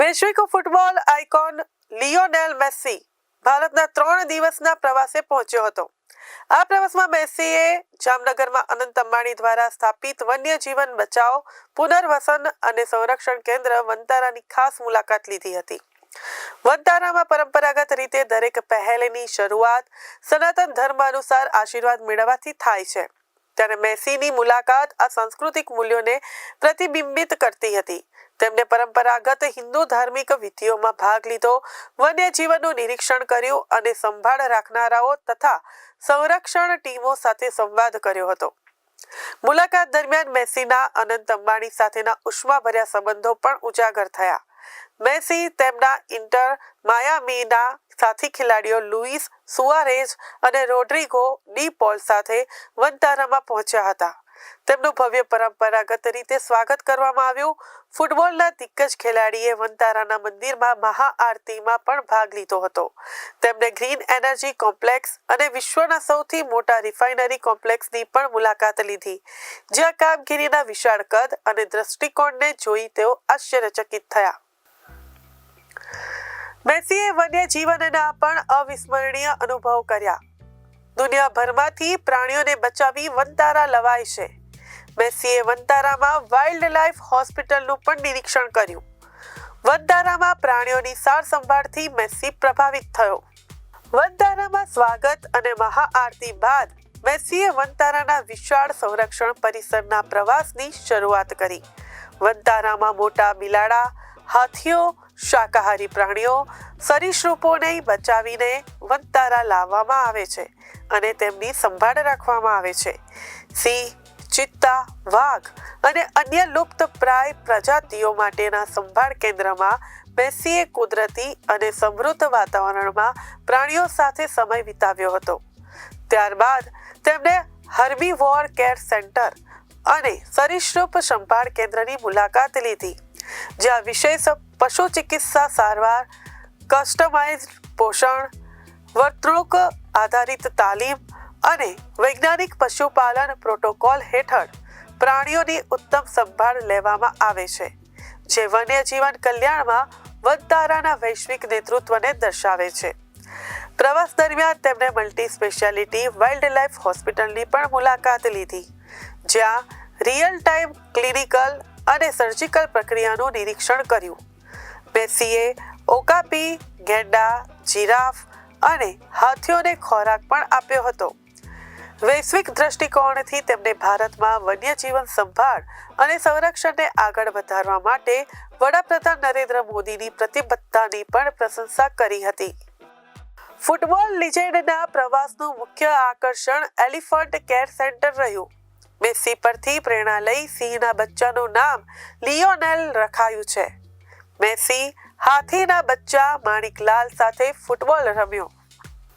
વૈશ્વિક football icon Lionel Messi ભારતના ત્રણ દિવસના પ્રવાસે પહોંચ્યો હતો. આ પ્રવાસમાં મેસ્સીએ જામનગરમાં અનંત અંબાણી દ્વારા સ્થાપિત વન્યજીવન બચાવ, પુનર્વસન અને સંરક્ષણ કેન્દ્ર વનતારાની ખાસ મુલાકાત લીધી હતી. વનતારામાં પરંપરાગત રીતે દરેક પહેલની શરૂઆત સનાતન ધર્મ અનુસાર આશીર્વાદ મેળવવાથી થાય છે. ત્યારે મેસીની મુલાકાત આ સાંસ્કૃતિક મૂલ્યોને પ્રતિબિંબિત કરતી હતી. તેમણે પરંપરાગત હિન્દુ ધાર્મિક વિધિઓમાં ભાગ લીધો વન્યજીવનનું નિરીક્ષણ કર્યું અને સંભાળ રાખનારાઓ તથા સંરક્ષણ ટીમો સાથે સંવાદ કર્યો હતો. મુલાકાત દરમિયાન મેસીના અનંત અંબાણી સાથેના ઉષ્માભર્યા સંબંધો પણ ઉજાગર થયા. મેસી તેમના ઇન્ટર માયામીના સાથી ખેલાડીઓ લુઈસ સુઆરેજ અને રોડ્રિગો ડી પોલ સાથે વનતારામાં પહોંચ્યા હતા. તેમનું ભવ્ય પરંપરાગત રીતે સ્વાગત કરવામાં આવ્યું. ફૂટબોલના દિગ્ગજ ખેલાડીએ વનતારાના મંદિરમાં મહાઆરતીમાં પણ ભાગ લીધો હતો. તેમણે ગ્રીન એનર્જી કોમ્પ્લેક્સ અને વિશ્વના સૌથી મોટા રિફાઇનરી કોમ્પ્લેક્સની પણ મુલાકાત લીધી. જ્યાં કામગીરીના વિશાળ કદ અને દ્રષ્ટિકોણને જોઈ તેઓ આશ્ચર્યચકિત થયા. મેસીએ વન્ય જીવનના પણ અવિસ્મરણીય અનુભવ કર્યા. દુનિયાભરમાંથી પ્રાણીઓને બચાવી વનતારા લવાય છે. મેસીએ વનતારામાં વાઇલ્ડ લાઈફ હોસ્પિટલનું પણ નિરીક્ષણ કર્યું. વનતારામાં પ્રાણીઓની સાર સંભાળથી મેસી પ્રભાવિત થયો. વનતારામાં સ્વાગત અને મહાઆરતી બાદ મેસીએ વનતારાના વિશાળ સંરક્ષણ પરિસરના પ્રવાસની શરૂઆત કરી. વનતારામાં મોટા બિલાડા, હાથીઓ શાકાહારી પ્રાણીઓ સરીસૃપોને બચાવીને વનતારા લાવવામાં આવે છે અને તેમની સંભાળ રાખવામાં આવે છે. સિંહ, ચિત્તા, વાઘ અને અન્ય લુપ્ત પ્રાય પ્રજાતિઓ માટેના સંભાળ કેન્દ્રમાં મેસીએ કુદરતી અને સમૃદ્ધ વાતાવરણમાં પ્રાણીઓ સાથે સમય વિતાવ્યો હતો. ત્યારબાદ તેમણે હર્બી વોર કેર સેન્ટર અને સરીસૃપ સંભાળ કેન્દ્રની મુલાકાત લીધી. જ્યાં વિશેષ પશુ ચિકિત્સા સારવાર કસ્ટમાઇઝ પોષણ, વર્તણૂક આધારિત તાલીમ અને વૈજ્ઞાનિક પશુપાલન પ્રોટોકોલ હેઠળ પ્રાણીઓની ઉત્તમ સંભાળ લેવામાં આવે છે, જે વન્યજીવન કલ્યાણમાં વનતારાના વૈશ્વિક નેતૃત્વને દર્શાવે છે. પ્રવાસ દરમિયાન તેમણે મલ્ટી સ્પેશિયાલિટી વાઇલ્ડ લાઈફ હોસ્પિટલની પણ મુલાકાત લીધી, જ્યાં રિયલ ટાઈમ ક્લિનિકલ અને સર્જિકલ પ્રક્રિયાનું નિરીક્ષણ કર્યું. મેસીએ ઓકાપી ગેંડા, જીરાફ અને હાથીઓને ખોરાક પણ આપ્યો હતો. વૈશ્વિક દ્રષ્ટિકોણથી તેમણે ભારતમાં વન્યજીવન સંભાળ અને સંરક્ષણને આગળ વધારવા માટે વડાપ્રધાન નરેન્દ્ર મોદીની પ્રતિબદ્ધતાની પણ પ્રશંસા કરી હતી. ફૂટબોલ લિજેન્ડના પ્રવાસનું મુખ્ય આકર્ષણ એલિફન્ટ કેર સેન્ટર રહ્યું. મેસી પરથી પ્રેરણા લઈ સિંહના બચ્ચાનું નામ લિયોનેલ રખાયું છે. મેસી હાથીના બચ્ચા માણિકલાલ સાથે ફૂટબોલ રમ્યો.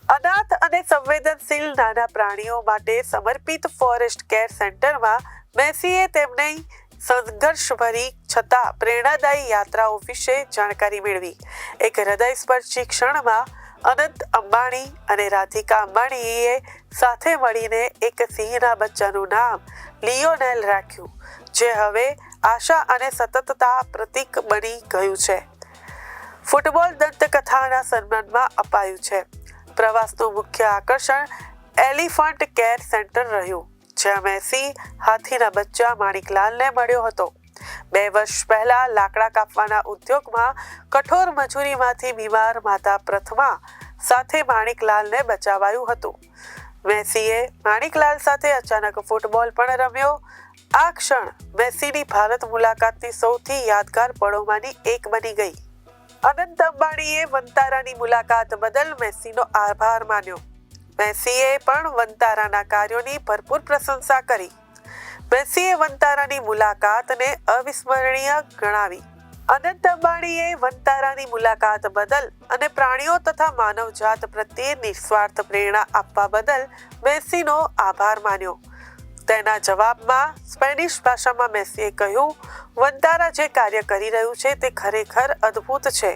અનાથ અને સંવેદનશીલ નાના પ્રાણીઓ માટે સમર્પિત ફોરેસ્ટ કેર સેન્ટરમાં મેસીએ તેમને સંઘર્ષભરી છતાં પ્રેરણાદાયી યાત્રાઓ વિશે જાણકારી મેળવી. એક હૃદયસ્પર્શી ક્ષણમાં અનંત અંબાણી અને રાધિકા અંબાણીએ સાથે મળીને એક સિંહના બચ્ચાનું નામ લિયોનેલ રાખ્યું, જે હવે આશા અને સતતતા પ્રતીક બની ગયું છે. ફૂટબોલ દંતકથાના સન્માનમાં અપાયું છે. પ્રવાસનું મુખ્ય આકર્ષણ એલિફન્ટ કેર સેન્ટર રહ્યું, જ્યાં મેસી હાથીના બચ્ચા માણિકલાલને મળ્યો હતો. બે વર્ષ પહેલા લાકડા કાપવાના ઉદ્યોગમાં કઠોર મજૂરીમાંથી બીમાર માતા પ્રથમા સાથે માણિકલાલને બચાવાયું હતું. મેસીએ માણિકલાલ સાથે અચાનક ફૂટબોલ પણ રમ્યો. આ ક્ષણ મેસીની ભારત મુલાકાતની સૌથી યાદગાર પળોમાંની એક બની ગઈ. અનંત અંબાણીએ વનતારાની મુલાકાત બદલ મેસીનો આભાર માન્યો. મેસીએ પણ વનતારાના કાર્યોની ભરપૂર પ્રશંસા કરી. મેસીએ વનતારાની મુલાકાતને અવિસ્મરણીય ગણાવી. અનંત અંબાણીએ વનતારાની મુલાકાત બદલ અને પ્રાણીઓ તથા માનવજાત પ્રત્યે નિસ્વાર્થ પ્રેરણા આપવા બદલ મેસીનો આભાર માન્યો. તેના જવાબમાં સ્પેનિશ ભાષામાં મેસીએ કહ્યું વનતારા જે કાર્ય કરી રહ્યું છે તે ખરેખર અદ્ભુત છે.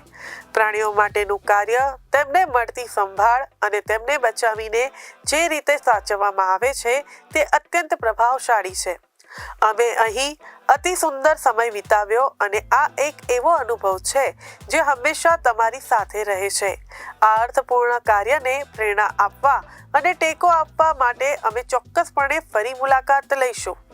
પ્રાણીઓ માટેનું કાર્ય તેમને મળતી સંભાળ અને તેમને બચાવીને જે રીતે સાચવવામાં આવે છે તે અત્યંત પ્રભાવશાળી છે. અમે અહીં અતિ સુંદર સમય વિતાવ્યો અને આ એક એવો અનુભવ છે, જે હંમેશા તમારી સાથે રહે છે. આ અર્થપૂર્ણ કાર્યને પ્રેરણા આપવા અને ટેકો આપવા માટે અમે ચોક્કસપણે ફરી મુલાકાત લઈશું.